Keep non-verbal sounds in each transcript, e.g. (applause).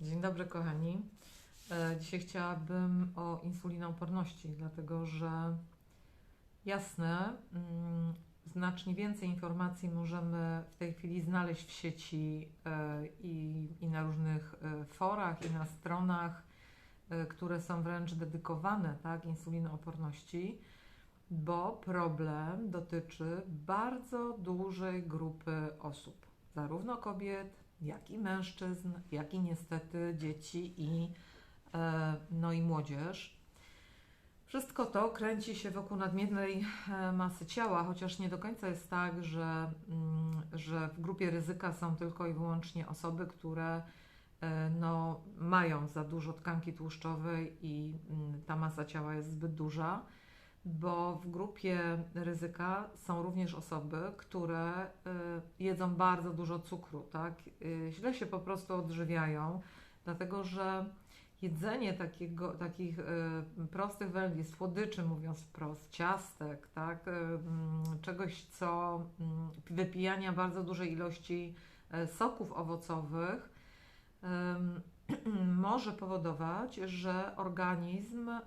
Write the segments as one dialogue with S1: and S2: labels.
S1: Dzień dobry, kochani. E, Dzisiaj chciałabym o insulinooporności, dlatego że jasne, mm, znacznie więcej informacji możemy w tej chwili znaleźć w sieci e, i, i na różnych e, forach, i na stronach, które są wręcz dedykowane tak, insulinooporności, bo problem dotyczy bardzo dużej grupy osób, zarówno kobiet, jak i mężczyzn, jak i niestety dzieci i, e, no i młodzież. Wszystko to kręci się wokół nadmiernej e, masy ciała, chociaż nie do końca jest tak, że, mm, że w grupie ryzyka są tylko i wyłącznie osoby, które e, no, mają za dużo tkanki tłuszczowej i mm, ta masa ciała jest zbyt duża, bo w grupie ryzyka są również osoby, które e, jedzą bardzo dużo cukru, tak? E, Źle się po prostu odżywiają, dlatego że jedzenie takiego, takich e, prostych węgli, słodyczy mówiąc wprost, ciastek, tak, mm, czegoś co mm, wypijania bardzo dużej ilości soków owocowych (clears throat) może powodować, że organizm e,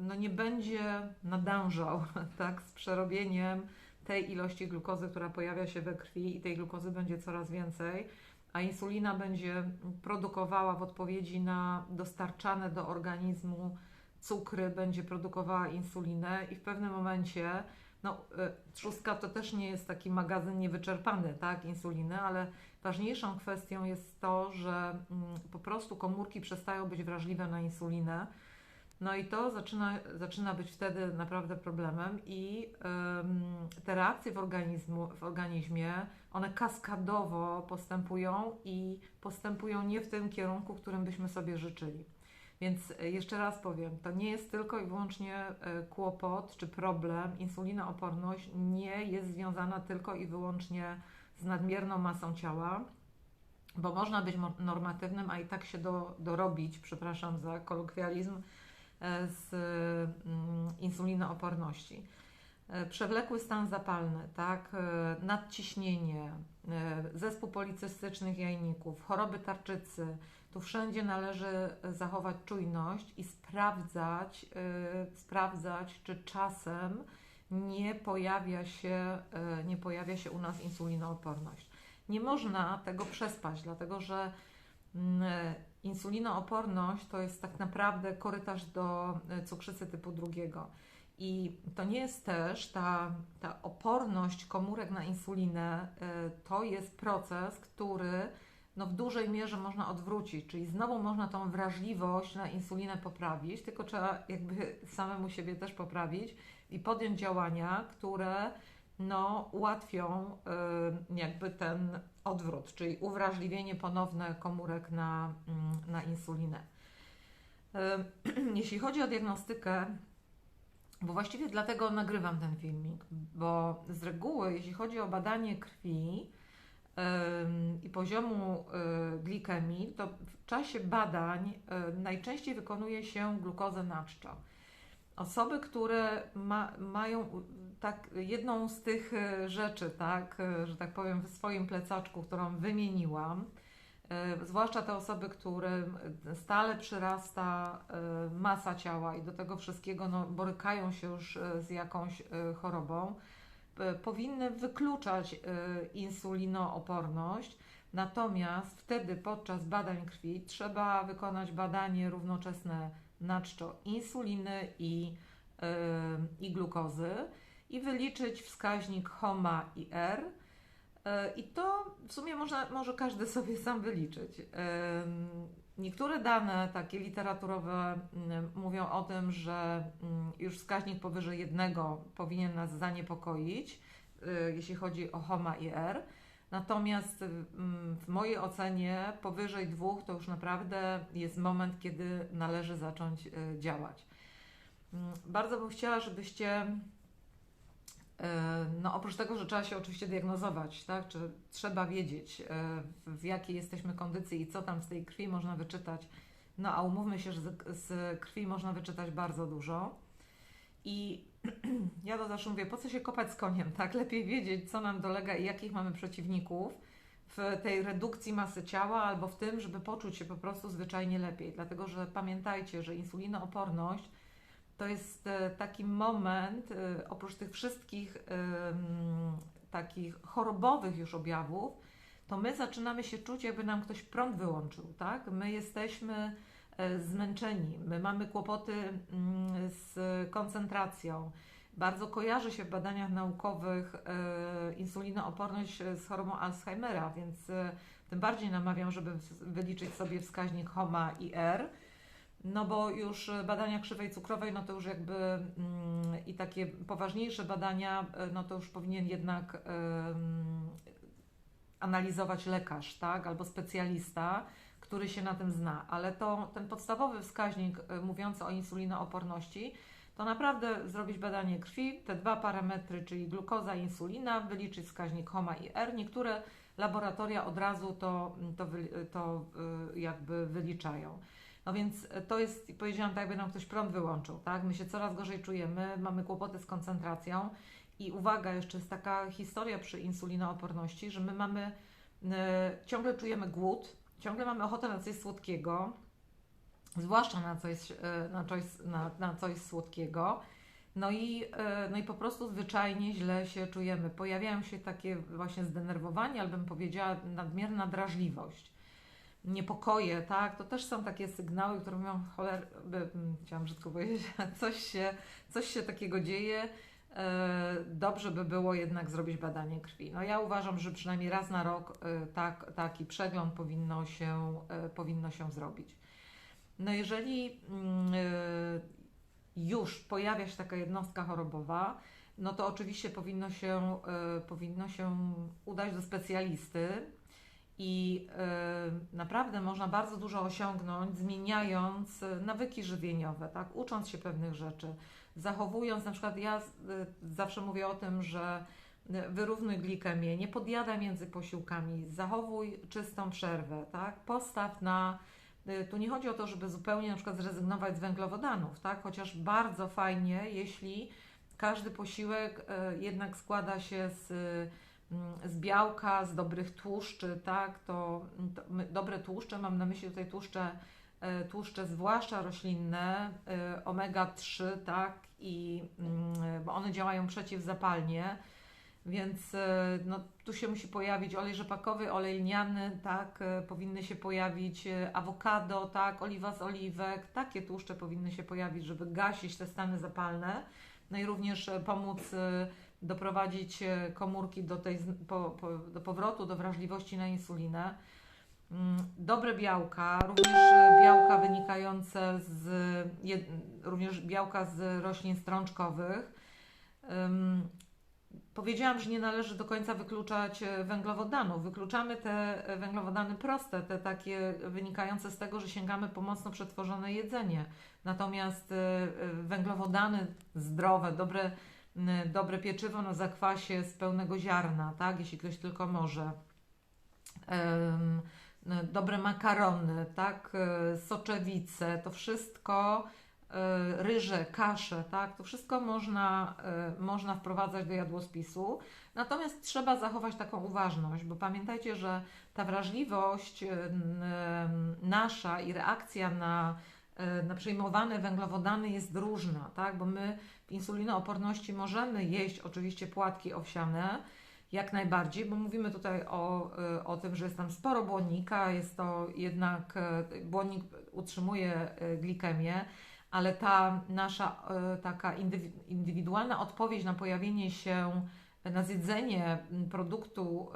S1: no, nie będzie nadążał (laughs) tak, z przerobieniem tej ilości glukozy, która pojawia się we krwi i tej glukozy będzie coraz więcej a insulina będzie produkowała w odpowiedzi na dostarczane do organizmu cukry, będzie produkowała insulinę i w pewnym momencie, no y, trzustka to też nie jest taki magazyn niewyczerpany, tak, insuliny, ale ważniejszą kwestią jest to, że mm, po prostu komórki przestają być wrażliwe na insulinę, no i to zaczyna, zaczyna być wtedy naprawdę problemem i ym, te reakcje w, organizmu, w organizmie, one kaskadowo postępują i postępują nie w tym kierunku, którym byśmy sobie życzyli. Więc y, jeszcze raz powiem, to nie jest tylko i wyłącznie y, kłopot czy problem. Insulinooporność nie jest związana tylko i wyłącznie z nadmierną masą ciała, bo można być normatywnym, a i tak się do, dorobić, przepraszam za kolokwializm, e, z mm, insulinooporności. E, Przewlekły stan zapalny, tak, e, nadciśnienie, e, zespół policystycznych jajników, choroby tarczycy. Tu wszędzie należy zachować czujność i sprawdzać, e, sprawdzać, czy czasem nie pojawia się, e, nie pojawia się u nas insulinooporność. Nie można tego przespać, dlatego że mm, insulinooporność to jest tak naprawdę korytarz do e, cukrzycy typu drugiego. I to nie jest też ta, ta oporność komórek na insulinę, e, to jest proces, który no w dużej mierze można odwrócić, czyli znowu można tą wrażliwość na insulinę poprawić, tylko trzeba jakby samemu siebie też poprawić i podjąć działania, które no, ułatwią y, jakby ten odwrót, czyli uwrażliwienie ponowne komórek na, mm, na insulinę. Y, (clears throat) Jeśli chodzi o diagnostykę, bo właściwie dlatego nagrywam ten filmik, bo z reguły, jeśli chodzi o badanie krwi i poziomu y, glikemii, to w czasie badań y, najczęściej wykonuje się glukozę naczczo. Osoby, które ma, mają tak, jedną z tych y, rzeczy, tak, że tak powiem, w swoim plecaczku, którą wymieniłam, zwłaszcza te osoby, którym stale przyrasta masa ciała i do tego wszystkiego no, borykają się już z jakąś chorobą, powinny wykluczać y, insulinooporność. Natomiast wtedy podczas badań krwi trzeba wykonać badanie równoczesne na insuliny i, y, i glukozy i wyliczyć wskaźnik HOMA i R. I to w sumie można, może każdy (laughs) sobie sam wyliczyć. Niektóre dane takie literaturowe mm, mówią o tym, że mm, już wskaźnik powyżej jednego powinien nas zaniepokoić, y, jeśli chodzi o HOMA i R. Natomiast mm, w mojej ocenie powyżej dwóch to już naprawdę jest moment, kiedy należy zacząć y, działać. Bardzo bym chciała, żebyście oprócz tego, że trzeba się oczywiście diagnozować, tak? Czy trzeba wiedzieć, e, w jakiej jesteśmy kondycji i co tam z tej krwi można wyczytać. No, a umówmy się, że z krwi można wyczytać bardzo dużo. I (clears throat) ja to zawsze mówię, po co się kopać z koniem, tak? Lepiej wiedzieć, co nam dolega i jakich mamy przeciwników. w tej redukcji masy ciała albo w tym, żeby poczuć się po prostu zwyczajnie lepiej. Dlatego, że pamiętajcie, że insulinooporność to jest e, taki moment, e, oprócz tych wszystkich takich chorobowych już objawów, to my zaczynamy się czuć, jakby nam ktoś prąd wyłączył, tak? My jesteśmy e, zmęczeni, my mamy kłopoty mm, z koncentracją. Bardzo kojarzy się w badaniach naukowych insulinooporność z chorobą Alzheimera, więc tym bardziej namawiam, żeby wyliczyć sobie wskaźnik HOMA i R no bo już badania krzywej cukrowej, no to już jakby mm, i takie poważniejsze badania, e, no to już powinien jednak analizować lekarz, tak, albo specjalista, który się na tym zna, ale to ten podstawowy wskaźnik y, mówiący o insulinooporności, to naprawdę zrobić badanie krwi, te dwa parametry, czyli glukoza i insulina, wyliczyć wskaźnik HOMA i R. Niektóre laboratoria od razu to, to, to jakby wyliczają. No więc to jest, powiedziałam tak, jakby nam ktoś prąd wyłączył, tak? My się coraz gorzej czujemy, mamy kłopoty z koncentracją i uwaga, jeszcze jest taka historia przy insulinooporności, że my mamy, e, ciągle czujemy głód, ciągle mamy ochotę na coś słodkiego, zwłaszcza na coś, e, na coś, na, na coś słodkiego. No i, e, no i po prostu zwyczajnie źle się czujemy. Pojawiają się takie właśnie zdenerwowanie, albo bym powiedziała nadmierna drażliwość niepokoje, tak, to też są takie sygnały, które mówią, choler, chciałam brzydko powiedzieć, (laughs) coś się, coś się takiego dzieje, e, dobrze by było jednak zrobić badanie krwi. No ja uważam, że przynajmniej raz na rok e, tak, taki przegląd powinno się, e, powinno się zrobić. No jeżeli mm, już pojawia się taka jednostka chorobowa, no to oczywiście powinno się, powinno się udać do specjalisty, i y, naprawdę można bardzo dużo osiągnąć, zmieniając nawyki żywieniowe, tak? ucząc się pewnych rzeczy, zachowując, na przykład ja y, zawsze mówię o tym, że wyrównuj glikemię, nie podjadaj między posiłkami, zachowuj czystą przerwę, tak? postaw na. Y, tu nie chodzi o to, żeby zupełnie na przykład zrezygnować z węglowodanów, tak? chociaż bardzo fajnie, jeśli każdy posiłek y, jednak składa się z z białka, z dobrych tłuszczy, tak, to, to dobre tłuszcze, mam na myśli tutaj tłuszcze, e, tłuszcze zwłaszcza roślinne, e, omega-3, tak, i mm, bo one działają przeciwzapalnie, więc e, no, tu się musi pojawić olej rzepakowy, olej lniany, tak, powinny się pojawić awokado, tak, oliwa z oliwek, takie tłuszcze powinny się pojawić, żeby gasić te stany zapalne, no i również pomóc doprowadzić e, komórki do, tej, po, po, do powrotu do wrażliwości na insulinę. Mm, dobre białka, również e, białka wynikające z, również białka z roślin strączkowych. Powiedziałam, że nie należy do końca wykluczać e, węglowodanów. Wykluczamy te węglowodany proste, te takie wynikające z tego, że sięgamy po mocno przetworzone jedzenie. Natomiast węglowodany zdrowe, dobre dobre pieczywo na zakwasie z pełnego ziarna, tak, jeśli ktoś tylko może. Dobre makarony, tak, e, soczewice, to wszystko, e, ryże, kasze, tak, to wszystko można, e, można wprowadzać do jadłospisu. Natomiast trzeba zachować taką uważność, bo pamiętajcie, że ta wrażliwość nasza i reakcja na na przejmowane węglowodany jest różna, tak? bo my w insulinooporności możemy jeść oczywiście płatki owsiane, jak najbardziej, bo mówimy tutaj o, e, o tym, że jest tam sporo błonnika, jest to jednak, e, błonnik utrzymuje glikemię, ale ta nasza taka indywidualna odpowiedź na pojawienie się, na zjedzenie produktu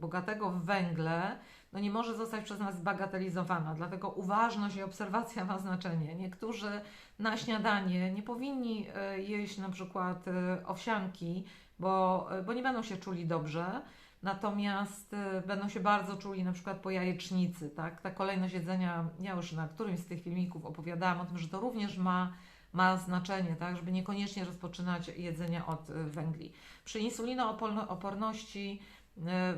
S1: bogatego w węgle, no nie może zostać przez nas zbagatelizowana. Dlatego uważność i obserwacja ma znaczenie. Niektórzy na śniadanie nie powinni e, jeść na przykład e, owsianki, bo, e, bo nie będą się czuli dobrze. Natomiast będą się bardzo czuli na przykład po jajecznicy, tak? Ta kolejność jedzenia, ja już na którymś z tych filmików opowiadałam o tym, że to również ma, ma znaczenie, tak? Żeby niekoniecznie rozpoczynać jedzenie od węgli. Przy insulinooporności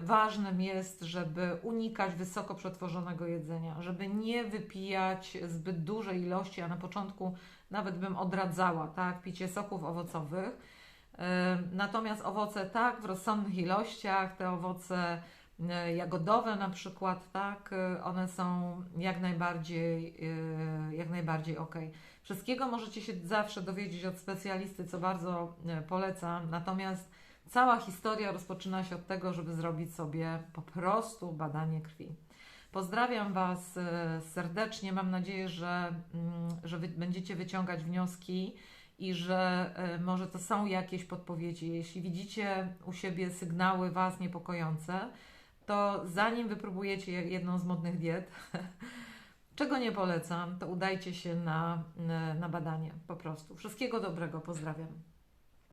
S1: ważnym jest, żeby unikać wysoko przetworzonego jedzenia, żeby nie wypijać zbyt dużej ilości, a na początku nawet bym odradzała, tak, picie soków owocowych. E, natomiast owoce tak, w rozsądnych ilościach, te owoce e, jagodowe na przykład, tak, e, one są jak najbardziej, e, jak najbardziej ok. Wszystkiego możecie się zawsze dowiedzieć od specjalisty, co bardzo e, polecam. Natomiast cała historia rozpoczyna się od tego, żeby zrobić sobie po prostu badanie krwi. Pozdrawiam Was e, serdecznie. Mam nadzieję, że, mm, że wy będziecie wyciągać wnioski i że e, może to są jakieś podpowiedzi. Jeśli widzicie u siebie sygnały Was niepokojące, to zanim wypróbujecie jedną z modnych diet, (laughs) czego nie polecam, to udajcie się na, na badanie po prostu. Wszystkiego dobrego, pozdrawiam.